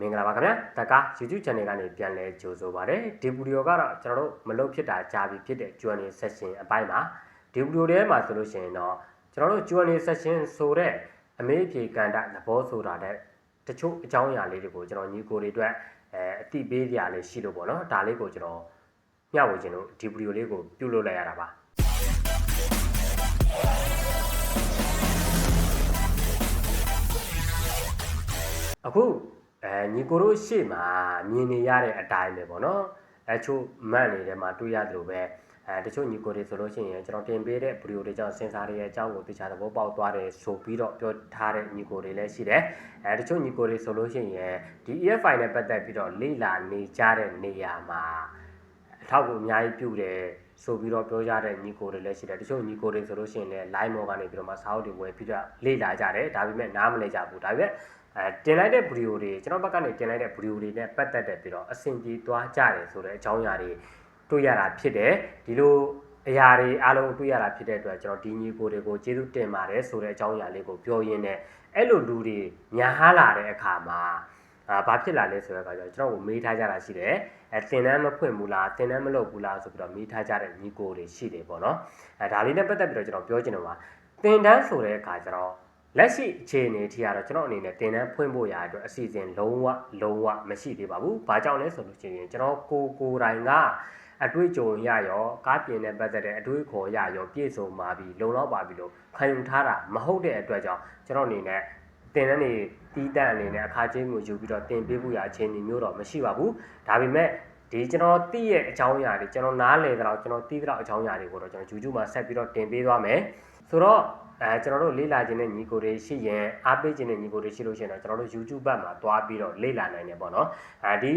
မင်္ဂလာပါခင်ဗျာတက္က YouTube channel ကနေပြန်လဲကြိုဆိုပါရစေဒီဗီဒီယိုကတော့ကျွန်တော်တို့မလုပ်ဖြစ်တာကြာပြီဖြစ်တဲ့ Q&A session အပိုင်းမှာဒီဗီဒီယိုထဲမှာဆိုလို့ရှိရင်တော့ကျွန်တော်တို့ Q&A session ဆိုတဲ့အမေးအဖြေကဏ္ဍသဘောဆိုတာတဲ့တချို့အကြောင်းအရာလေးတွေကိုကျွန်တော်ညီကိုတွေအတွက်အဲအတိပေးကြရလေးရှိလို့ပေါ့နော်ဒါလေးကိုကျွန်တော်မျှဝေခြင်းလို့ဒီဗီဒီယိုလေးကိုပြုလုပ်လိုက်ရတာပါအခု အဲညီကိုတို့ရှေ့မှာမြင်နေရတဲ့အတိုင်းပဲပေါ့နော်အချို့မန့်နေတယ်မှာတွေ့ရတယ်လို့ပဲအဲတချို့ညီကိုတွေဆိုလို့ရှိရင်ကျွန်တော်တင်ပေးတဲ့ဗီဒီယိုတွေကြောင့်စင်စာတွေရဲ့အကြောင်းကိုသိချသဘောပေါက်သွားတယ်ဆိုပြီးတော့ပြောထားတဲ့ညီကိုတွေလည်းရှိတယ်အဲတချို့ညီကိုတွေဆိုလို့ရှိရင်ဒီ EFI နဲ့ပတ်သက်ပြီးတော့လေ့လာနေကြတဲ့နေရာမှာအထောက်အကူအများကြီးပြုတယ်ဆိုပြီးတော့ပြောကြတဲ့ညီကိုတွေလည်းရှိတယ်တချို့ညီကိုတွေဆိုလို့ရှိရင်လည်း line မောကနေပြီးတော့မှစာအုပ်တွေဝယ်ပြီးတော့လေ့လာကြတယ်ဒါပေမဲ့နားမလည်ကြဘူးဒါပေမဲ့ အဲတင်လိုက်တဲ့ဗီဒီယိုတွေကျွန်တော်ဘက်ကနေတင်လိုက်တဲ့ဗီဒီယိုတွေနဲ့ပတ်သက်တဲ့ပြီးတော့အဆင်ပြေသွားကြတယ်ဆိုတဲ့အကြောင်းအရာတွေတွေ့ရတာဖြစ်တယ်ဒီလိုအရာတွေအားလုံးတွေ့ရတာဖြစ်တဲ့အတွက်ကျွန်တော်ဒီညီကိုတွေကိုကျေးဇူးတင်ပါတယ်ဆိုတဲ့အကြောင်းအရာလေးကိုပြောရင်းနဲ့အဲ့လိုလူတွေညားလာတဲ့အခါမှာအာဘာဖြစ်လာလဲဆိုတော့ကကျွန်တော်ကိုမေးထားကြတာရှိတယ်အဲတင်တန်းမဖွင့်ဘူးလားတင်တန်းမလုပ်ဘူးလားဆိုပြီးတော့မေးထားကြတဲ့ညီကိုတွေရှိတယ်ပေါ့နော်အဲဒါလေးနဲ့ပတ်သက်ပြီးတော့ကျွန်တော်ပြောချင်တယ်ပါတင်တန်းဆိုတဲ့အခါကျတော့ လက်ရှိအခြေအနေထိကတော့ကျွန်တော်အနေနဲ့တင်တန်းဖွင့်ဖို့ရာအတွက်အစီအစဉ်လုံးဝလုံးဝမရှိသေးပါဘူး။ဘာကြောင့်လဲဆိုလို့ရှိရင်ကျွန်တော်ကိုကိုယ်တိုင်ကအတွေ့အကြုံရရောကားပြင်နဲ့ပတ်သက်တဲ့အတွေ့အခေါ်ရရောပြည့်စုံပါပြီလုံလောက်ပါပြီလို့ခံယူထားတာမဟုတ်တဲ့အတွက်ကြောင့်ကျွန်တော်အနေနဲ့တင်တန်းနေတီးတန့်အနေနဲ့အခါချင်းကိုယူပြီးတော့တင်ပေးဖို့ရအခြေအနေမျိုးတော့မရှိပါဘူး။ဒါပေမဲ့ဒီကျွန်တော်သိရဲ့အကြောင်းအရာတွေကျွန်တော်နားလည်တဲ့တော့ကျွန်တော်သိတဲ့အကြောင်းအရာတွေကိုတော့ကျွန်တော် YouTube မှာဆက်ပြီးတော့တင်ပေးသွားမယ်။ဆိုတော့ အဲကျွန်တော်တို့လေ့လာခြင်းတဲ့ညီကိုတွေရှိရင်အားပေးခြင်းတဲ့ညီကိုတွေရှိလို့ရှိရင်တော့ကျွန်တော်တို့ YouTube ဘက်မှာတွားပြီးတော့လေ့လာနိုင်တယ်ပေါ့နော်အဲဒီ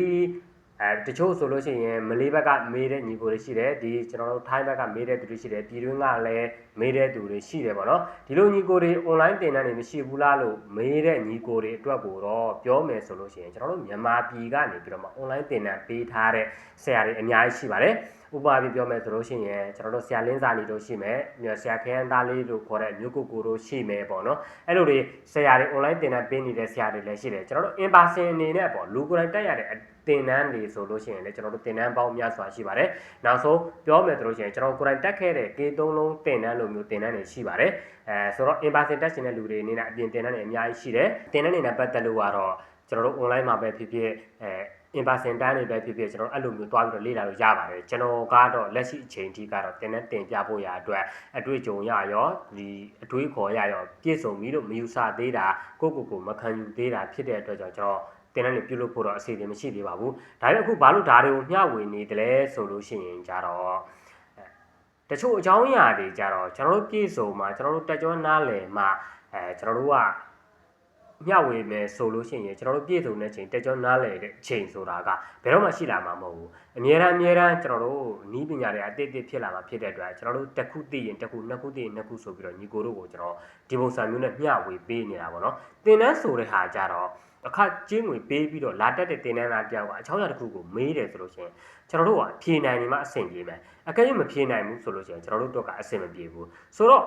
အဲတချို့ဆိုလို့ရှိရင်မလေးဘက်ကမေးတဲ့ညီကိုတွေရှိတယ်ဒီကျွန်တော်တို့ထိုင်းဘက်ကမေးတဲ့သူတွေရှိတယ်ပြည်တွင်းကလည်းမေးတဲ့သူတွေရှိတယ်ပေါ့နော်ဒီလိုညီကိုတွေ online တင်တန်းတွေမရှိဘူးလားလို့မေးတဲ့ညီကိုတွေအတွက်ကိုတော့ပြောမယ်ဆိုလို့ရှိရင်ကျွန်တော်တို့မြန်မာပြည်ကနေပြီးတော့မှ online တင်တန်းပေးထားတဲ့ဆရာတွေအများကြီးရှိပါတယ် ဥပမာပြပြောမယ်ဆိုလို့ရှိရင်ကျွန်တော်တို့ဆရာလင်းစာနေတို့ရှိမယ်မြို့ဆရာခရမ်းသားလေးတို့ခေါ်တဲ့မြို့ကိုကိုတို့ရှိမယ်ပေါ့နော်အဲ့လိုတွေဆရာတွေ online သင်တန်းပေးနေတဲ့ဆရာတွေလည်းရှိတယ်ကျွန်တော်တို့ in person အနေနဲ့ပေါ့လူကိုယ်တိုင်တက်ရတဲ့သင်တန်းတွေဆိုလို့ရှိရင်လည်းကျွန်တော်တို့သင်တန်းပေါင်းများစွာရှိပါတယ်နောက်ဆုံးပြောမယ်ဆိုလို့ရှိရင်ကျွန်တော်ကိုယ်တိုင်တက်ခဲ့တဲ့ K3 လုံးသင်တန်းလိုမျိုးသင်တန်းတွေရှိပါတယ်အဲဆိုတော့ in person တက်ရှင်တဲ့လူတွေအနေနဲ့အပြင်သင်တန်းတွေအများကြီးရှိတယ်သင်တန်းတွေနဲ့ပတ်သက်လို့ကတော့ကျွန်တော်တို့ online မှာပဲဖြစ်ဖြစ်အဲ in person တန်းတွေပဲဖြစ်ဖြစ်ကျွန်တော်အဲ့လိုမျိုးတွားပြီးတော့လေ့လာလို့ရပါတယ်ကျွန်တော်ကတော့လက်ရှိအချိန်ထိကတော့တင်နဲ့တင်ပြဖို့ရအတွက်အတွေ့အကြုံရရောဒီအတွေးခေါ်ရရောပြည့်စုံပြီးတော့မယူဆသေးတာကိုယ့်ကိုယ်ကိုမခံယူသေးတာဖြစ်တဲ့အတွက်ကြောင့်ကျွန်တော်တင်နဲ့ပြုလုပ်ဖို့တော့အစီအစဉ်မရှိသေးပါဘူးဒါပေမဲ့အခုဘာလို့ဒါတွေကိုမျှဝေနေတယ်လဲဆိုလို့ရှိရင်ကြတော့တချို့အကြောင်းအရာတွေကြတော့ကျွန်တော်တို့ပြည့်စုံမှာကျွန်တော်တို့တက်ကြွနားလည်မှာအဲကျွန်တော်တို့က မျှဝေမယ်ဆိုလို့ရှိရင်ကျွန်တော်တို့ပြည့်စုံတဲ့ချိန်တက်ကြောနားလည်တဲ့ချိန်ဆိုတာကဘယ်တော့မှရှိလာမှာမဟုတ်ဘူးအများအားအများအားကျွန်တော်တို့နီးပညာတွေအတိတ်တိဖြစ်လာမှာဖြစ်တဲ့အတွက်ကျွန်တော်တို့တစ်ခုသိရင်တစ်ခုနှစ်ခုသိရင်နှစ်ခုဆိုပြီးတော့ညီကိုတို့ကိုကျွန်တော်ဒီပုံစံမျိုးနဲ့မျှဝေပေးနေတာပေါ့နော်သင်တန်းဆိုတဲ့ဟာကြတော့အခကျင်းငွေပေးပြီးတော့လာတက်တဲ့တင်တန်းသားတယောက်ကအချောင်းရတစ်ခုကိုမေးတယ်ဆိုလို့ရှိရင်ကျွန်တော်တို့ကဖြေနိုင်နေမှအဆင်ပြေမယ်အကယ်၍မဖြေနိုင်ဘူးဆိုလို့ရှိရင်ကျွန်တော်တို့တော့ကအဆင်မပြေဘူးဆိုတော့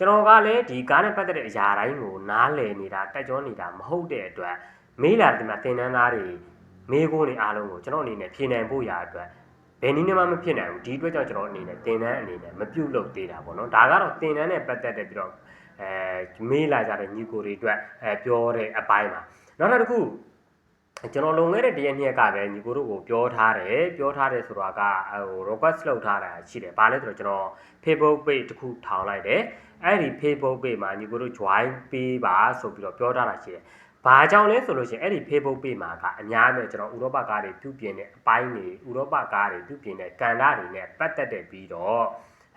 ကျွန်တော်ကလည်းဒီကားနဲ့ပတ်သက်တဲ့အရာတိုင်းကိုနားလည်နေတာတက်ကြောနေတာမဟုတ်တဲ့အတွက်မေးလာတဲ့မှာတင်တန်းသားတွေမေးခွန်းတွေအားလုံးကိုကျွန်တော်အနေနဲ့ဖြေနိုင်ဖို့ရာအတွက်ဘယ်နည်းနဲ့မှမဖြစ်နိုင်ဘူးဒီအတွက်ကြောင့်ကျွန်တော်အနေနဲ့တင်တန်းအနေနဲ့မပြုတ်လုပ်သေးတာပေါ့နော်ဒါကတော့တင်တန်းနဲ့ပတ်သက်တဲ့ပြီးတော့အဲမေးလာကြတဲ့ညီကိုတွေအတွက်အဲပြောတဲ့အပိုင်းပါနောက်တစ်ခု ကျွန်တော်လုံခဲ့တဲ့တရက်နှစ်ရက်ကပဲညီကိုတို့ကိုပြောထားတယ်ပြောထားတယ်ဆိုတာကဟို request လုပ်ထားတာရှိတယ်။ဘာလဲဆိုတော့ကျွန်တော် Facebook page တစ်ခုထောင်လိုက်တယ်။အဲ့ဒီ Facebook page မှာညီကိုတို့ join ပေးပါဆိုပြီးတော့ပြောထားတာရှိတယ်။ဘာကြောင့်လဲဆိုလို့ရှိရင်အဲ့ဒီ Facebook page မှာကအများနဲ့ကျွန်တော်ဥရောပကားတွေပြုပြင်တဲ့အပိုင်းတွေဥရောပကားတွေပြုပြင်တဲ့ကန်တာတွေနဲ့ပတ်သက်တဲ့ပြီးတော့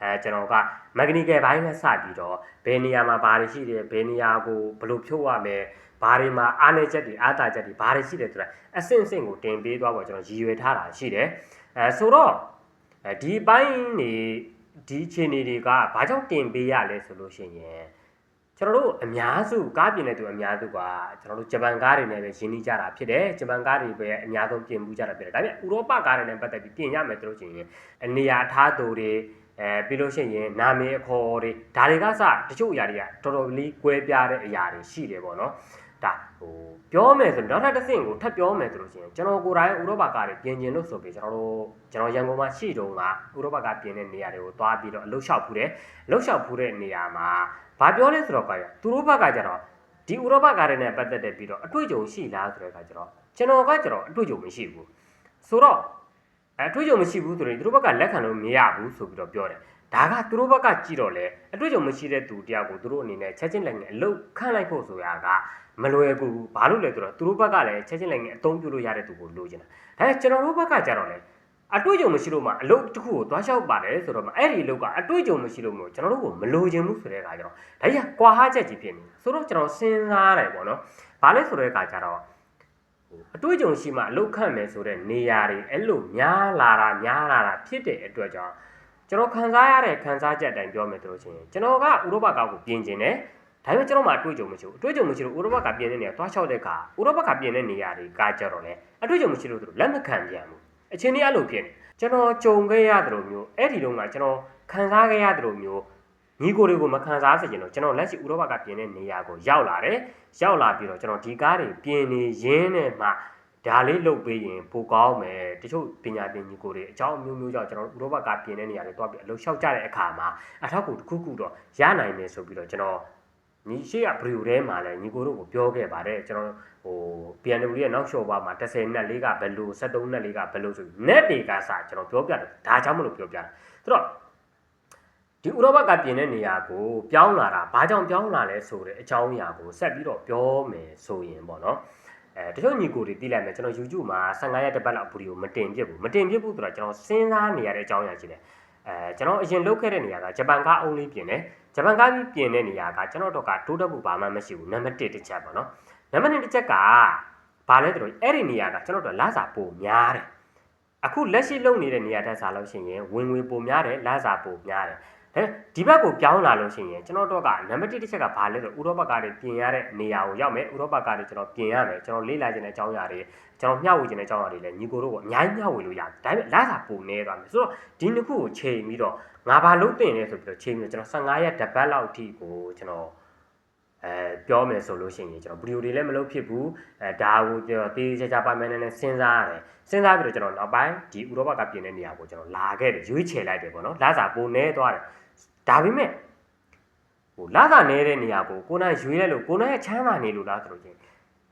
အဲကျွန်တော်က mechanical ဘိုင်းနဲ့စပြီးတော့ဘယ်နေရာမှာဘာတွေရှိတယ်ဘယ်နေရာကိုဘယ်လိုဖြုတ်ရမလဲ ဘာတွေမှာအားနည်းချက်တွေအားသာချက်တွေဘာတွေရှိတယ်ဆိုတာအဆင့်ဆင့်ကိုတင်ပေးသွားဖို့ကျွန်တော်ရည်ရွယ်ထားတာရှိတယ်အဲဆိုတော့အဲဒီဘိုင်းနေဒီအခြေအနေတွေကဘာကြောင့်တင်ပေးရလဲဆိုလို့ရှိရင်ကျွန်တော်တို့အများစုကားပြင်တဲ့သူအများစုကကျွန်တော်တို့ဂျပန်ကားတွေနဲ့ပဲရင်းနှီးကြတာဖြစ်တယ်ဂျပန်ကားတွေပဲအများဆုံးပြင်မှုကြတာဖြစ်တယ်ဒါပေမဲ့ဥရောပကားတွေနဲ့ပတ်သက်ပြီးပြင်ရမယ်တို့ချင်းရင်အနေရာထားသူတွေအဲပြီးလို့ရှိရင်နာမည်အခေါ်တွေဒါတွေကစတချို့အရာတွေကတော်တော်လေးကွဲပြားတဲ့အရာတွေရှိတယ်ပေါ့နော် ဒါဟိုပြောမယ်ဆိုတော့နောက်ထပ်တစ်ဆင့်ကိုထပ်ပြောမယ်ဆိုလို့ရှိရင်ကျွန်တော်ကိုယ်တိုင်ဥရောပကားတွေပြင်ကျင်လို့ဆိုပြီးကျွန်တော်တို့ကျွန်တော်ရန်ကုန်မှာရှိတုန်းကဥရောပကားပြင်တဲ့နေရာတွေကိုသွားပြီးတော့အလုပ်လျှောက်ဖူးတယ်အလုပ်လျှောက်ဖူးတဲ့နေရာမှာဘာပြောလဲဆိုတော့ကားရသူတို့ဘက်ကကျတော့ဒီဥရောပကားတွေနဲ့ပတ်သက်တဲ့ပြီးတော့အတွေ့အကြုံရှိလားဆိုတဲ့အခါကျတော့ကျွန်တော်ကကျတော့အတွေ့အကြုံမရှိဘူးဆိုတော့အဲအတွေ့အကြုံမရှိဘူးဆိုရင်သူတို့ဘက်ကလက်ခံလို့မရဘူးဆိုပြီးတော့ပြောတယ်ဒါကသူတို့ဘက်ကကြည့်တော့လေအတွေ့အကြုံမရှိတဲ့သူတယောက်ကိုသူတို့အနေနဲ့ချက်ချင်းလက်ငယ်အလုတ်ခန့်လိုက်ဖို့ဆိုတာက မလွယ်ကူဘူးဘာလို့လဲဆိုတော့သူတို့ဘက်ကလည်းချက်ချင်းလက်ငယ်အသုံးပြုလို့ရတဲ့သူကိုလိုချင်တာဒါပေမဲ့ကျွန်တော်တို့ဘက်ကကြတော့လေအတွေ့အကြုံမရှိလို့မှအလုတ်တစ်ခုကိုသွားလျှောက်ပါတယ်ဆိုတော့မှအဲ့ဒီအလုတ်ကအတွေ့အကြုံမရှိလို့မလို့ကျွန်တော်တို့ကိုမလိုချင်ဘူးဆိုတဲ့အခါကျတော့ဒါကြီးကကွာဟချက်ကြီးဖြစ်နေဆိုတော့ကျွန်တော်စဉ်းစားရတယ်ပေါ့နော်ဘာလဲဆိုတဲ့အခါကျတော့အတွေ့အကြုံရှိမှအလုတ်ခန့်မယ်ဆိုတဲ့နေရာတွေအဲ့လိုများလာတာများလာတာဖြစ်တဲ့အတွက်ကြောင့်ကျွန်တော်ခံစားရတဲ့ခံစားချက်အတိုင်းပြောမယ်ဆိုလို့ရှိရင်ကျွန်တော်ကဥရောပကောက်ကိုပြင်ကျင်တယ် ဒါပေမဲ့ကျွန်တော်မှအတွေ့အကြုံမရှိဘူးအတွေ့အကြုံမရှိလို့ဥရောပကပြင်တဲ့နေရာသွားလျှောက်တဲ့အခါဥရောပကပြင်တဲ့နေရာတွေကကြတော့လေအတွေ့အကြုံမရှိလို့သူတို့လက်မခံပြန်ဘူးအချင်းကြီးအဲ့လိုဖြစ်နေကျွန်တော်ကြုံခဲ့ရတယ်လို့မျိုးအဲ့ဒီတော့ကကျွန်တော်ခံစားခဲ့ရတယ်လို့မျိုးညီကိုတွေကိုမခံစားစေချင်တော့ကျွန်တော်လက်ရှိဥရောပကပြင်တဲ့နေရာကိုရောက်လာတယ်ရောက်လာပြီးတော့ကျွန်တော်ဒီကားတွေပြင်နေရင်းနဲ့မှဒါလေးလုပ်ပေးရင်ပိုကောင်းမယ်တချို့ပညာသင်ညီကိုတွေအကြောင်းအမျိုးမျိုးကြောင့်ကျွန်တော်တို့ဥရောပကပြင်တဲ့နေရာတွေတွားပြီးအလုပ်လျှောက်ကြတဲ့အခါမှာအထောက်အကူတစ်ခုခုတော့ရနိုင်မယ်ဆိုပြီးတော့ကျွန်တော် ညီရှိကဘရီယိုထဲမှာလည်းညီကိုတို့ကိုပြောခဲ့ပါတယ်ကျွန်တော်ဟို PNW ရဲ့နောက်လျှော့ပါမှာ10နက်လေးကဘယ်လို73နက်လေးကဘယ်လိုဆိုပြီး net တွေကစကျွန်တော်ပြောပြတယ်ဒါကြောင့်မလို့ပြောပြတာဆိုတော့ဒီဥရောပကပြင်တဲ့နေရာကိုပြောင်းလာတာဘာကြောင့်ပြောင်းလာလဲဆိုတဲ့အကြောင်းအရာကိုဆက်ပြီးတော့ပြောမယ်ဆိုရင်ပေါ့နော်အဲတချို့ညီကိုတွေတီးလိုက်မယ်ကျွန်တော် YouTube မှာ15ရက်တစ်ပတ်လောက်ဗီဒီယိုမတင်ပြဘူးမတင်ပြဘူးဆိုတော့ကျွန်တော်စဉ်းစားနေရတဲ့အကြောင်းအရာရှိတယ် အဲကျွန်တော်အရင်လုပ်ခဲ့တဲ့နေရာကဂျပန်ကားအုံးလေးပြင်တယ်ဂျပန်ကားကြီးပြင်တဲ့နေရာကကျွန်တော်တို့ကတိုးတက်မှုဘာမှမရှိဘူးနံပါတ်1တစ်ချက်ပေါ့နော်နံပါတ်2တစ်ချက်ကဘာလဲဆိုတော့အဲ့ဒီနေရာကကျွန်တော်တို့လစာပိုများတယ်အခုလက်ရှိလုပ်နေတဲ့နေရာတက်စားလို့ရှိရင်ဝင်ငွေပိုများတယ်လစာပိုများတယ် ဟဲ့ဒီဘက်ကိုပြောင်းလာလို့ရှိရင်ကျွန်တော်တို့ကနံပါတ်1တစ်ချက်ကဘာလဲဆိုတော့ဥရောပကားတွေပြင်ရတဲ့နေရာကိုရောက်မယ်ဥရောပကားတွေကျွန်တော်ပြင်ရမယ်ကျွန်တော်လေ့လာခြင်းတဲ့အကြောင်းအရာတွေကျွန်တော်မျှဝေခြင်းတဲ့အကြောင်းအရာတွေလည်းညီကိုတို့ကအများကြီးမျှဝေလို့ရတယ်ဒါပေမဲ့လစာပုံနေသွားမယ်ဆိုတော့ဒီနှစ်ခုကိုချိန်ပြီးတော့ငါဘာလုပ်တင်လဲဆိုပြီးတော့ချိန်ပြီးတော့ကျွန်တော်15ရက်တစ်ပတ်လောက်အထိကိုကျွန်တော်အဲပြောမယ်ဆိုလို့ရှိရင်ကျွန်တော်ဗီဒီယိုတွေလည်းမလုပ်ဖြစ်ဘူးအဲဒါကိုကျွန်တော်တေးချာချာပိုင်မယ်နဲ့စဉ်းစားရတယ်စဉ်းစားပြီးတော့ကျွန်တော်နောက်ပိုင်းဒီဥရောပကပြင်တဲ့နေရာကိုကျွန်တော်လာခဲ့တယ်ရွေးချယ်လိုက်တယ်ပေါ့နော်လစာပုံနေသွားတယ် ဒါပေမဲ့ဟိုလာသာနေတဲ့နေရာကိုကိုနိုင်ရွေးလိုက်လို့ကိုနိုင်ရဲ့ချမ်းသာနေလို့လားဆိုလို့ချင်း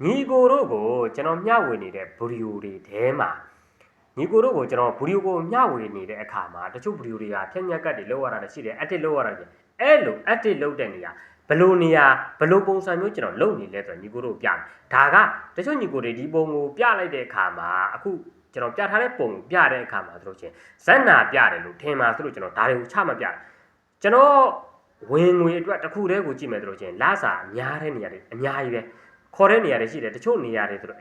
ညီကိုတို့ကိုကျွန်တော်မျှဝေနေတဲ့ဗီဒီယိုတွေထဲမှာညီကိုတို့ကိုကျွန်တော်ဗီဒီယိုကိုမျှဝေနေတဲ့အခါမှာတချို့ဗီဒီယိုတွေကဖြက်ညက်ကတ်တွေလောက်ရတာလည်းရှိတယ် edit လောက်ရတာကြီးအဲ့လို edit လုပ်တဲ့နေရာဘယ်လိုနေရာဘယ်လိုပုံစံမျိုးကျွန်တော်လုပ်နေလဲဆိုတော့ညီကိုတို့ပြမယ်ဒါကတချို့ညီကိုတွေဒီပုံကိုပြလိုက်တဲ့အခါမှာအခုကျွန်တော်ပြထားတဲ့ပုံကိုပြတဲ့အခါမှာဆိုလို့ချင်းဇက်နာပြတယ်လို့ထင်ပါဆိုလို့ကျွန်တော်ဒါတွေကိုချမပြတာ ကျွန်တော်ဝင်ငွေအတွက်တစ်ခုတည်းကိုကြည့်မယ်ဆိုလို့ချင်းလစာအများတဲ့နေရာတွေအများကြီးပဲခေါ်တဲ့နေရာတွေရှိတယ်တချို့နေရာတွေဆိုတော့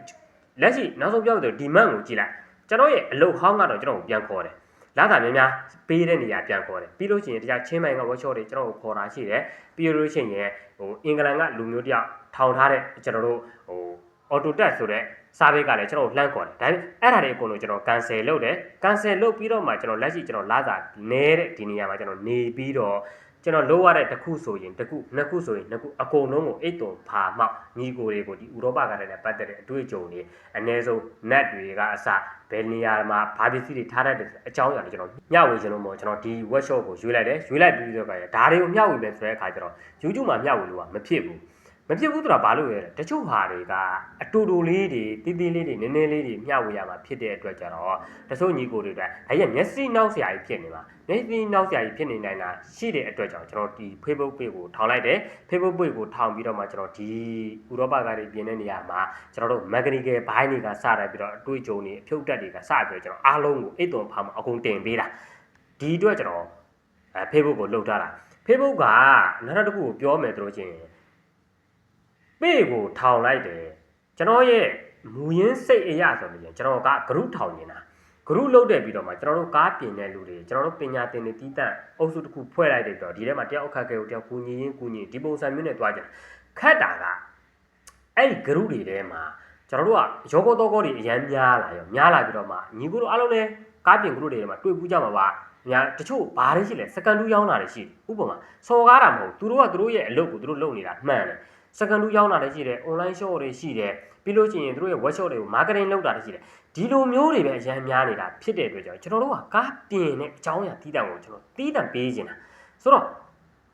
လက်ရှိနောက်ဆုံးပြောမယ်ဆိုဒီမန်ကိုကြည့်လိုက်ကျွန်တော်ရဲ့အလုပ်ဟောင်းကတော့ကျွန်တော်ကိုပြန်ခေါ်တယ်လစာများများပေးတဲ့နေရာပြန်ခေါ်တယ်ပြီးလို့ရှိရင်တရားချင်းမိုင်က workshop တွေကျွန်တော်ကိုခေါ်တာရှိတယ်ပြီးလို့ရှိရင်ဟိုအင်္ဂလန်ကလူမျိုးတယောက်ထောင်ထားတဲ့ကျွန်တော်တို့ဟို AutoTAD ဆိုတဲ့ စာပေကလည်းကျွန်တော်ကိုလှမ်းခေါ်တယ်ဒါပေမဲ့အဲ့ဒါတွေအကုန်လုံးကျွန်တော် cancel လုပ်တယ် cancel လုပ်ပြီးတော့မှကျွန်တော်လက်ရှိကျွန်တော်လစာနဲတဲ့ဒီနေရာမှာကျွန်တော်နေပြီးတော့ကျွန်တော်လိုရတဲ့တစ်ခုဆိုရင်တစ်ခုနှစ်ခုဆိုရင်နှစ်ခုအကုန်လုံးကိုအိတ်တုံဖာမောက်ညီကိုတွေကိုဒီဥရောပကလည်းပတ်သက်တဲ့အတွေ့အကြုံတွေအ ਨੇ ဆုံး net တွေကအစဘယ်နေရာမှာဘာပစ္စည်းတွေထားတတ်တဲ့အကြောင်းအရာတွေကျွန်တော်မျှဝေခြင်းလို့မို့ကျွန်တော်ဒီ workshop ကိုရွေးလိုက်တယ်ရွေးလိုက်ပြီးတော့ကဒါတွေကိုမျှဝေမယ်ဆိုတဲ့အခါကျတော့ YouTube မှာမျှဝေလို့ကမဖြစ်ဘူး မဖြစ်ဘူးဆိုတာဘာလို့လဲတချို့ဟာတွေကအတူတူလေးတွေတီးတီးလေးတွေနည်းနည်းလေးတွေမျှဝေရမှာဖြစ်တဲ့အတွက်ကြတော့တချို့ညီကိုတွေကဒါရမျက်စိနောက်ဆရာကြီးဖြစ်နေမှာမျက်စိနောက်ဆရာကြီးဖြစ်နေနိုင်တာရှိတဲ့အတွက်ကြောင့်ကျွန်တော်ဒီ Facebook page ကိုထောင်လိုက်တယ် Facebook page ကိုထောင်ပြီးတော့မှကျွန်တော်ဒီဥရောပကားတွေပြင်တဲ့နေရာမှာကျွန်တော်တို့ mechanical ဘိုင်းတွေကစတယ်ပြီးတော့အတွေ့အကြုံတွေအဖြုတ်တက်တွေကစပြီးတော့ကျွန်တော်အားလုံးကိုအိတ်သွန်ဖောင်မှာအကုန်တင်ပေးတာဒီအတွက်ကျွန်တော်အဲ Facebook ကိုလှုပ်ထားတာ Facebook ကနောက်တစ်ခုကိုပြောမယ်ဆိုလို့ချင်း ပေကိုထောင်လိုက်တယ်ကျွန်တော်ရဲ့မူရင်းစိတ်အရာဆိုလို့ချင်းကျွန်တော်က group ထောင်နေတာဂရုလုတ်တဲ့ပြီးတော့မှကျွန်တော်တို့ကားပြင်တဲ့လူတွေကျွန်တော်တို့ပညာသင်တွေတီးတန့်အုပ်စုတစ်ခုဖွဲ့လိုက်တဲ့ပြီးတော့ဒီထဲမှာတယောက်အခက်အခဲကိုတယောက်ကူညီရင်းကူညီဒီပုံစံမျိုးနဲ့တွားကြတယ်ခက်တာကအဲ့ဒီဂရုတွေထဲမှာကျွန်တော်တို့ကရောကောတော့ကောတွေအရန်များလာရောများလာပြီးတော့မှညီကိုတို့အားလုံးလည်းကားပြင်ဂရုတွေထဲမှာတွေ့ပူးကြမှာပါညာတချို့ဘာတွေရှိလဲစကန်တူးရောင်းတာတွေရှိဥပမာစော်ကားတာမဟုတ်သူတို့ကသူတို့ရဲ့အလုပ်ကိုသူတို့လုပ်နေတာမှန်တယ် စကန်တူးရောင်းတာလည်းရှိတယ် online shop တွေရှိတယ်ပြီးလို့ရှိရင်သူတို့ရဲ့ workshop တွေကို marketing လုပ်တာလည်းရှိတယ်ဒီလိုမျိုးတွေပဲအရန်များနေတာဖြစ်တဲ့အတွက်ကြောင့်ကျွန်တော်တို့ကကားပြင်တဲ့အကြောင်းအရာတီးတံကိုကျွန်တော်တီးတံပေးနေတာဆိုတော့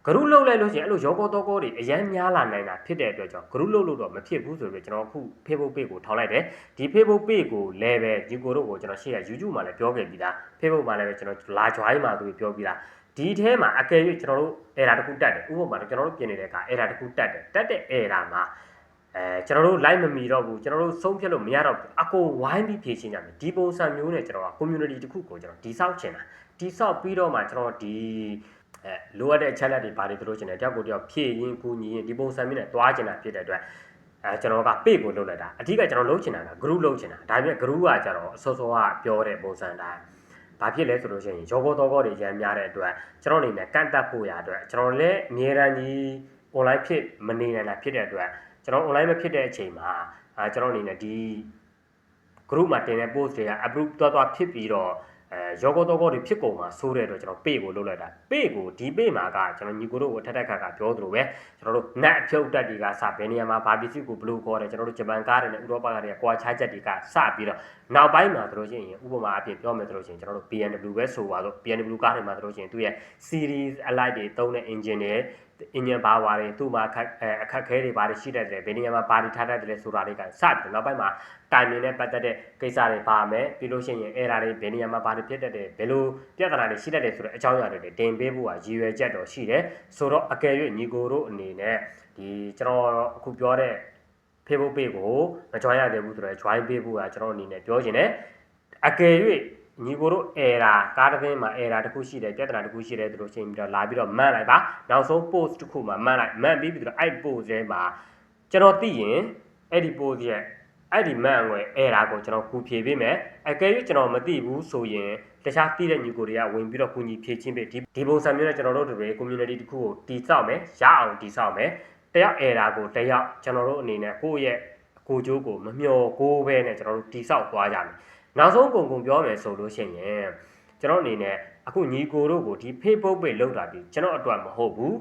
ဂရုလုတ်လိုက်လို့ရှိရင်အဲ့လိုရောကောတောကောတွေအရန်များလာနိုင်တာဖြစ်တဲ့အတွက်ကြောင့်ဂရုလုတ်လို့တော့မဖြစ်ဘူးဆိုပြီးကျွန်တော်အခု Facebook page ကိုထောက်လိုက်တယ်ဒီ Facebook page ကိုလည်းပဲဒီကိုတို့ကိုကျွန်တော်ရှေ့က YouTube မှာလည်းပြောခဲ့ပြီးသား Facebook မှာလည်းပဲကျွန်တော်လာ join မှာသူပြောပြီးသား ဒီထဲမှာအကယ်၍ကျွန်တော်တို့ error တစ်ခုတက်တယ်ဥပမာကျွန်တော်တို့ပြင်နေတဲ့အခါ error တစ်ခုတက်တယ်တက်တဲ့ error မှာအဲကျွန်တော်တို့ live မမီတော့ဘူးကျွန်တော်တို့ဆုံးဖြတ်လို့မရတော့ဘူးအကိုဝိုင်းပြီးဖြေရှင်းကြမယ်ဒီပုံစံမျိုးနဲ့ကျွန်တော်က community တစ်ခုကိုကျွန်တော်ဒီဆောက်ချင်တာဒီဆောက်ပြီးတော့မှကျွန်တော်ဒီအဲလိုအပ်တဲ့ challenge တွေဘာတွေတို့ချင်တယ်တယောက်ကိုတယောက်ဖြည့်ရင်းကူညီရင်းဒီပုံစံမျိုးနဲ့သွားချင်တာဖြစ်တဲ့အတွက်အဲကျွန်တော်က page ကိုလုပ်လိုက်တာအဓိကကျွန်တော်လုပ်ချင်တာက group လုပ်ချင်တာဒါပေမဲ့ group ကကျတော့အစောစောကပြောတဲ့ပုံစံတိုင်း ဘာဖြစ်လဲဆိုလို့ရှိရင်ရောဘောတော်ကောတွေရမ်းများတဲ့အတွက်ကျွန်တော်အနေနဲ့ကန့်တက်ဖို့ရအတွက်ကျွန်တော်လည်းအများရန်ကြီး online ဖြစ်မနေနိုင်တာဖြစ်တဲ့အတွက်ကျွန်တော် online မဖြစ်တဲ့အချိန်မှာအဲကျွန်တော်အနေနဲ့ဒီ group မှာတင်တဲ့ post တွေက approve သွားသွားဖြစ်ပြီးတော့ အဲရောကောတော့ကောတွေဖြစ်ကုန်မှာစိုးတဲ့အတွက်ကျွန်တော် page ကိုလုပ်လိုက်တာ page ကိုဒီ page မှာကကျွန်တော်ညီကိုတို့ကိုထက်ထက်ခါခါပြောသလိုပဲကျွန်တော်တို့ net အဖြုတ်တက်တွေကစဘယ်နေရာမှာဘာပစ္စည်းကိုဘယ်လိုခေါ်တယ်ကျွန်တော်တို့ဂျပန်ကားတွေနဲ့ဥရောပကားတွေကကွာခြားချက်တွေကစပြီးတော့နောက်ပိုင်းမှာတို့ချင်းရင်ဥပမာအဖြစ်ပြောမယ်တို့ချင်းကျွန်တော်တို့ BMW ပဲဆိုပါတော့ BMW ကားတွေမှာတို့ချင်းသူရဲ့ series alike တွေသုံးတဲ့ engine တွေ engine ဘာဝါတွေသူ့မှာအခက်အဲအခက်ခဲတွေဘာတွေရှိတတ်တယ်ဘယ်နေရာမှာဘာတွေထားတတ်တယ်လဲဆိုတာတွေကစပြီးတော့နောက်ပိုင်းမှာ timing နဲ့ပတ်သက်တဲ့ကိစ္စတွေပါမယ်ပြီးလို့ရှိရင် error တွေဘယ်နေရာမှာဘာတွေဖြစ်တတ်တယ်ဘယ်လိုပြဿနာတွေရှိတတ်တယ်ဆိုတဲ့အကြောင်းအရာတွေတင်ပေးဖို့ကရည်ရွယ်ချက်တော့ရှိတယ်ဆိုတော့အကယ်၍ညီကိုတို့အနေနဲ့ဒီကျွန်တော်အခုပြောတဲ့ Facebook page ကိုမ join ရသေးဘူးဆိုတော့ join ပေးဖို့ကကျွန်တော်အနေနဲ့ပြောချင်တယ်အကယ်၍ ညီကိုတို့ error ကားတစ်သင်းမှာ error တစ်ခုရှိတယ်ပြဿနာတစ်ခုရှိတယ်ဆိုလို့ရှိရင်ပြီးတော့လာပြီးတော့မှန်လိုက်ပါနောက်ဆုံး post တစ်ခုမှာမှန်လိုက်မှန်ပြီးပြီးတော့အဲ့ post ထဲမှာကျွန်တော်သိရင်အဲ့ဒီ post ရဲ့အဲ့ဒီမှန်ငွေ error ကိုကျွန်တော်ကူဖြေပေးမယ်အကယ်၍ကျွန်တော်မသိဘူးဆိုရင်တခြားသိတဲ့ညီကိုတွေကဝင်ပြီးတော့ကူညီဖြည့်ချင်းပေးဒီဒီပုံစံမျိုးနဲ့ကျွန်တော်တို့တွေ community တစ်ခုကိုတည်ဆောက်မယ်ရအောင်တည်ဆောက်မယ်တယောက် error ကိုတယောက်ကျွန်တော်တို့အနေနဲ့ကိုယ့်ရဲ့ကိုကြိုးကိုမမျောကိုးပဲနဲ့ကျွန်တော်တို့တည်ဆောက်သွားကြမယ် နောက်ဆုံးကုန်ကုန်ပြောမယ်ဆိုလို့ရှိရင်ကျွန်တော်အနေနဲ့အခုညီကိုတို့ကိုဒီ Facebook page လောက်တာဒီကျွန်တော်အတွက်မဟုတ်ဘူး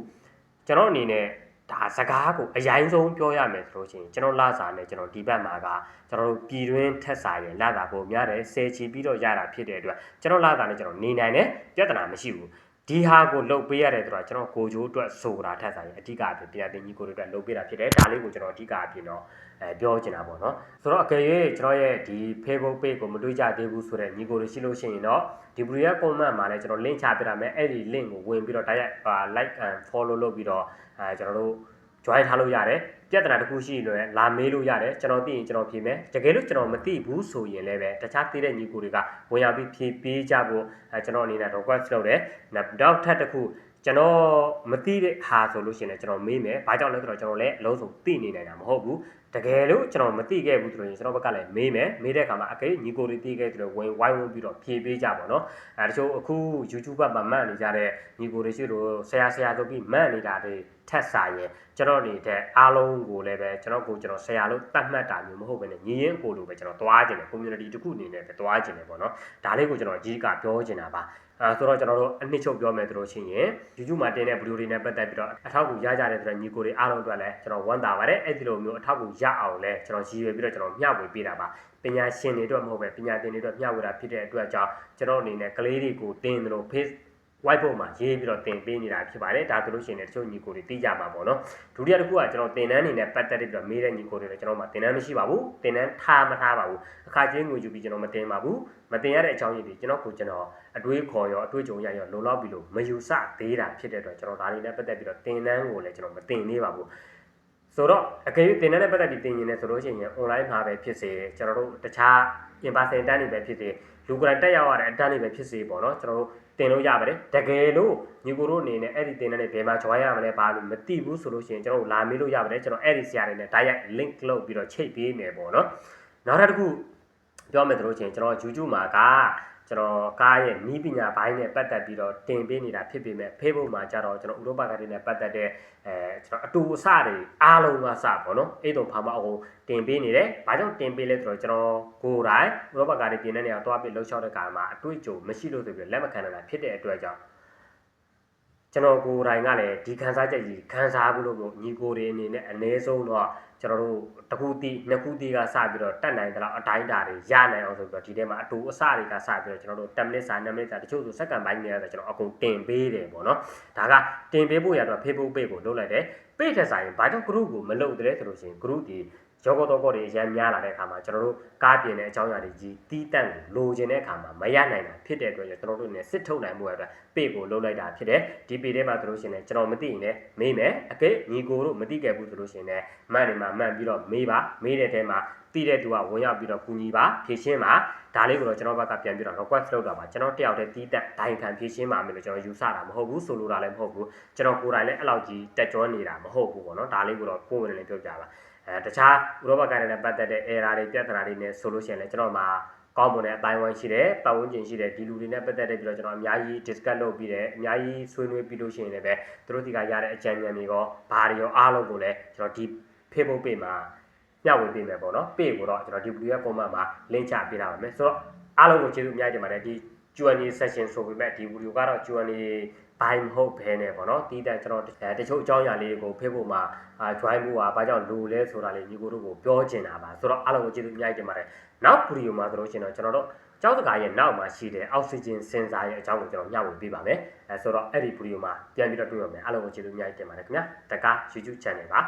ကျွန်တော်အနေနဲ့ဒါစကားကိုအရင်ဆုံးပြောရမယ်ဆိုလို့ရှိရင်ကျွန်တော်လာစာနဲ့ကျွန်တော်ဒီဘက်မှာကကျွန်တော်တို့ပြည်တွင်းထက်စာရင်လာတာပုံများတယ်ဆယ်ချီပြီးတော့ရတာဖြစ်တဲ့အတွက်ကျွန်တော်လာတာနဲ့ကျွန်တော်နေနိုင်တယ်ပြဿနာမရှိဘူးဒီဟာကိုလုတ်ပေးရတယ်ဆိုတော့ကျွန်တော်ကိုချိုးအတွက်ဆိုတာထက်စာရင်အဓိကအဖြစ်တရားတင်ကြီးကိုတို့အတွက်လုတ်ပေးတာဖြစ်တယ်ဒါလေးကိုကျွန်တော်အဓိကအဖြစ်တော့ အဲပြောချင်တာပေါ့နော်ဆိုတော့အကယ်၍ကျွန်တော်ရဲ့ဒီ Facebook page ကိုမတွေ့ကြသေးဘူးဆိုတော့ညီကိုတို့ရှိလို့ရှိရင်တော့ဒီ video ရဲ့ comment မှာလည်းကျွန်တော် link ချပေးထားမယ်အဲ့ဒီ link ကိုဝင်ပြီးတော့ direct like and follow လုပ်ပြီးတော့အဲကျွန်တော်တို့ join ထားလို့ရတယ်ပြဿနာတစ်ခုရှိရင်လည်းလာမေးလို့ရတယ်ကျွန်တော်သိရင်ကျွန်တော်ဖြေမယ်တကယ်လို့ကျွန်တော်မသိဘူးဆိုရင်လည်းပဲတခြားသိတဲ့ညီကိုတွေကဝင်ရောက်ပြီးဖြေပေးကြဖို့အဲကျွန်တော်အနေနဲ့ request လုပ်တယ်နောက်ထပ်တစ်ခု ကျွန်တော်မသိတဲ့ဟာဆိုလို့ရှိရင်လည်းကျွန်တော်မေးမယ်။ဘာကြောင့်လဲဆိုတော့ကျွန်တော်လည်းအလုံးစုံသိနေနိုင်တာမဟုတ်ဘူး။တကယ်လို့ကျွန်တော်မသိခဲ့ဘူးဆိုရင်ကျွန်တော်ဘက်ကလည်းမေးမယ်။မေးတဲ့အခါမှာအကယ်ညီကိုတွေသိခဲ့တယ်လို့ဝင်ဝိုင်းဝန်းပြီးတော့ဖြေပေးကြပါတော့။အဲတချို့အခု YouTube မှာမှတ်နေကြတဲ့ညီကိုတွေရှိလို့ဆရာဆရာဆိုပြီးမှတ်နေတာတွေထက်စာရင်ကျွန်တော်နေတဲ့အားလုံးကိုလည်းပဲကျွန်တော်ကိုကျွန်တော်ဆရာလို့တတ်မှတ်တာမျိုးမဟုတ်ဘဲနဲ့ညီရင်ကိုလိုပဲကျွန်တော်သွားခြင်းတယ် community တစ်ခုအနေနဲ့ပဲသွားခြင်းတယ်ပေါ့နော်။ဒါလေးကိုကျွန်တော်အကြီးကပြောချင်တာပါ။ အဲဆိုတော့ကျွန်တော်တို့အနှစ်ချုပ်ပြောမယ်ဆိုလို့ရှိရင် YouTube မှာတင်တဲ့ video တွေနဲ့ပတ်သက်ပြီးတော့အထောက်အကူရကြတဲ့ဆိုတော့ညီကိုတွေအားလုံးအတွက်လည်းကျွန်တော်ဝမ်းသာပါတယ်အဲ့ဒီလိုမျိုးအထောက်အကူရအောင်လဲကျွန်တော်ရည်ရွယ်ပြီးတော့ကျွန်တော်မျှဝေပေးတာပါပညာရှင်တွေအတွက်မဟုတ်ပဲပညာသင်တွေအတွက်မျှဝေတာဖြစ်တဲ့အတွက်ကြောင့်ကျွန်တော်အနေနဲ့ကလေးတွေကိုတင်တယ်လို့ face whiteboard မှာရေးပြီးတော့တင်ပေးနေတာဖြစ်ပါတယ်ဒါဆိုလို့ရှိရင်လည်းတချို့ညီကိုတွေသိကြမှာပေါ့နော်ဒုတိယတစ်ခုကကျွန်တော်တင်တန်းအနေနဲ့ပတ်သက်ပြီးတော့မေးတဲ့ညီကိုတွေလည်းကျွန်တော်မှတင်တန်းမရှိပါဘူးတင်တန်းထားမထားပါဘူးအခါချင်းငွေယူပြီးကျွန်တော်မတင်ပါဘူးမတင်ရတဲ့အကြောင်းရင်းတွေကျွန်တော်ကိုကျွန်တော်အတွေးခေါ်ရောအတွေးကြုံရရောလုံလောက်ပြီးလို့မယူဆသေးတာဖြစ်တဲ့အတွက်ကျွန်တော်ဒါတွေနဲ့ပတ်သက်ပြီးတော့တင်တန်းကိုလည်းကျွန်တော်မတင်သေးပါဘူးဆိုတော့အကယ်၍တင်တန်းနဲ့ပတ်သက်ပြီးတင်ရင်လည်းဆိုလို့ရှိရင် online မှာပဲဖြစ်စေကျွန်တော်တို့တခြား in person တန်းတွေပဲဖြစ်စေလူကတက်ရောက်ရတဲ့အတန်းတွေပဲဖြစ်စေပေါ့နော်ကျွန်တော်တို့ တင်လို့ရပါတယ်တကယ်လို့ညီကိုတို့အနေနဲ့အဲ့ဒီတင်တဲ့ဘယ်မှာ join ရမလဲဘာလို့မသိဘူးဆိုလို့ရှိရင်ကျွန်တော်တို့လာမေးလို့ရပါတယ်ကျွန်တော်အဲ့ဒီဆရာတွေနဲ့ direct link လုပ်ပြီးတော့ချိတ်ပေးမယ်ပေါ့နော်နောက်တစ်ခုပြောမယ်ဆိုလို့ရှိရင်ကျွန်တော် YouTube မှာက ကျွန်တော်ကားရဲ့နီးပညာဘိုင်းနဲ့ပတ်သက်ပြီးတော့တင်ပေးနေတာဖြစ်ပေမဲ့ Facebook မှာကျတော့ကျွန်တော်ဥရောပကားတွေနဲ့ပတ်သက်တဲ့အဲကျွန်တော်အတူအဆတွေအားလုံးကစပေါ့နော်အဲ့တော့ဖာမအောင်တင်ပေးနေတယ်။ဘာကြောင့်တင်ပေးလဲဆိုတော့ကျွန်တော်ကိုယ်တိုင်ဥရောပကားတွေပြင်တဲ့နေရာသွားပြီးလှုပ်ရှားတဲ့ကာမှာအတွေ့အကြုံမရှိလို့ဆိုပြီးလက်မခံနိုင်တာဖြစ်တဲ့အတွက်ကြောင့် ကျွန်တော်ကိုယ်တိုင်ကလည်းဒီခန်းစားချက်ကြီးခန်းစားဘူးလို့ကိုညီကိုတွေအနေနဲ့အ ਨੇ ဆုံးတော့ကျွန်တော်တို့တစ်ခုတီးနှစ်ခုတီးကစပြီးတော့တက်နိုင်တယ်လို့အတိုင်းတာတွေရနိုင်အောင်ဆိုပြီးတော့ဒီထဲမှာအတူအစတွေကစပြီးတော့ကျွန်တော်တို့10မိနစ်စာ2မိနစ်စာတချို့ဆိုစက္ကန့်ပိုင်းတွေကကျွန်တော်အကုန်တင်ပေးတယ်ပေါ့နော်ဒါကတင်ပေးဖို့ရတော့ Facebook page ကိုလုပ်လိုက်တယ် page ထက်ဆိုင်ဘာကြောင့် group ကိုမလုပ်တယ်ဆိုလို့ရှိရင် group ဒီ ရောကတော့ကောတွေအများများလာတဲ့အခါမှာကျွန်တော်တို့ကားပြင်တဲ့အကြောင်းအရာတွေကြီးတီးတန့်ကိုလိုချင်တဲ့အခါမှာမရနိုင်တာဖြစ်တဲ့အတွက်ကျွန်တော်တို့ ਨੇ စစ်ထုတ်နိုင်မှုရအတွက် page ကိုလုပ်လိုက်တာဖြစ်တယ်ဒီ page ထဲမှာဆိုလို့ရှိရင်လည်းကျွန်တော်မသိရင်လည်းမေးမယ်အကဲညီကိုတို့မသိခဲ့ဘူးဆိုလို့ရှိရင်လည်းမှန်နေမှာမှန်ပြီးတော့မေးပါမေးတဲ့ထဲမှာသိတဲ့သူကဝင်ရောက်ပြီးတော့ကူညီပါဖြည့်ရှင်းပါဒါလေးကိုတော့ကျွန်တော်ဘက်ကပြန်ပြီးတော့ request လုပ်တာပါကျွန်တော်တယောက်တည်းတီးတက်ဒိုင်ခံဖြည့်ရှင်းပါမယ်လို့ကျွန်တော်ယူဆတာမဟုတ်ဘူးဆိုလိုတာလည်းမဟုတ်ဘူးကျွန်တော်ကိုယ်တိုင်လည်းအဲ့လောက်ကြီးတက်ကြွနေတာမဟုတ်ဘူးပေါ့နော်ဒါလေးကိုတော့ကိုယ်ဝင်လည်းပြောပြပါ အဲတခြားဥရောပကနေလည်းပတ်သက်တဲ့ error တွေပြဿနာတွေနဲ့ဆိုလို့ရှိရင်လည်းကျွန်တော်မှာကောင်းမွန်တဲ့အတိုင်းဝိုင်းရှိတယ်ပတ်ဝန်းကျင်ရှိတယ်ဒီလူတွေနဲ့ပတ်သက်တဲ့ပြီးတော့ကျွန်တော်အများကြီး discuss လုပ်ပြီးတယ်အများကြီးဆွေးနွေးပြီးလို့ရှိရင်လည်းပဲသူတို့ဒီကရတဲ့အကြံဉာဏ်တွေရောဘာတွေရောအားလုံးကိုလည်းကျွန်တော်ဒီ Facebook page မှာမျှဝေပေးမယ်ပေါ့နော် page ကိုတော့ကျွန်တော်ဒီ video ရဲ့ comment မှာ link ချပေးထားပါမယ်ဆိုတော့အားလုံးကိုကျေးဇူးအများကြီးတင်ပါတယ်ဒီ Q&A session ဆိုပေမဲ့ဒီ video ကတော့ Q&A ဘိုင်မဟုတ်ဘဲနဲ့ပေါ့နော်တီးတဲ့ကျွန်တော်အဲတချို့အကြောင်းအရာလေးတွေကို Facebook မှာအာ join ဖို့อ่ะဘာကြောင့်လိုလဲဆိုတာလေးညီကိုတို့ကိုပြောချင်တာပါဆိုတော့အားလုံးကိုကျေးဇူးအများကြီးတင်ပါတယ်နောက် video မှာဆိုလို့ရှိရင်တော့ကျွန်တော်တို့ကျောင်းစကားရဲ့နောက်မှာရှိတဲ့အောက်ဆီဂျင်စင်ဆာရဲ့အကြောင်းကိုကျွန်တော်မျှဝေပေးပါမယ်အဲဆိုတော့အဲ့ဒီ video မှာပြန်ပြီးတော့တွေ့ရမယ်အားလုံးကိုကျေးဇူးအများကြီးတင်ပါတယ်ခင်ဗျာတကား YouTube channel ပါ